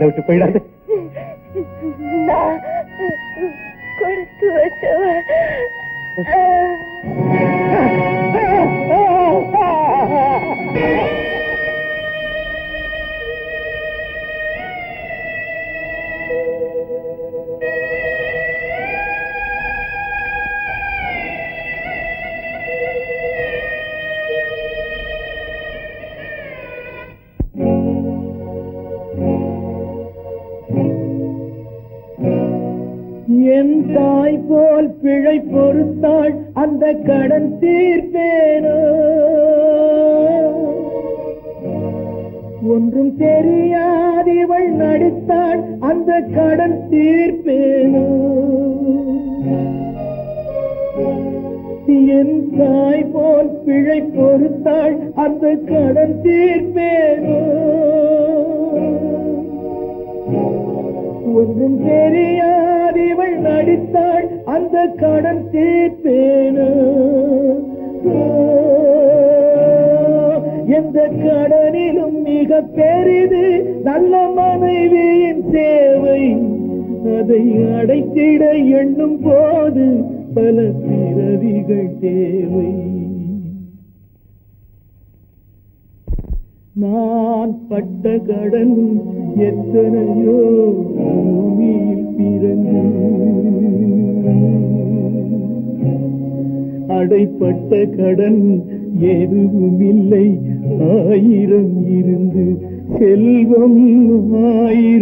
Doubt పోయిడాలి కొడుకు వచ్చావా என் தாய் போல் பிழை பொறுத்தாள் அந்த கடன் தீர்ப்பேனோ? ஒன்றும் தெரியாதிவள் நடித்தாள் அந்த கடன் தீர்ப்பேனோ? என் தாய் போல் பிழை பொறுத்தாள் அந்த கடன் தீர்ப்பேனோ? ஒன்றும் தெரியாதிவள் நடித்தாள் அந்த கடன் தீர்ப்பேனோ. எந்த கடனிலும் மிக பெரிது நல்ல மனைவியின் சேவை. அதை அடைத்திட எண்ணும் போது பல பிறவிகள் தேவை. நான் பட்ட கடன் எத்தனையோ அடைப்பட்ட கடன் எதுவும் இல்லை ஆயிரம் இருந்து செல்வம் ஆயிரம்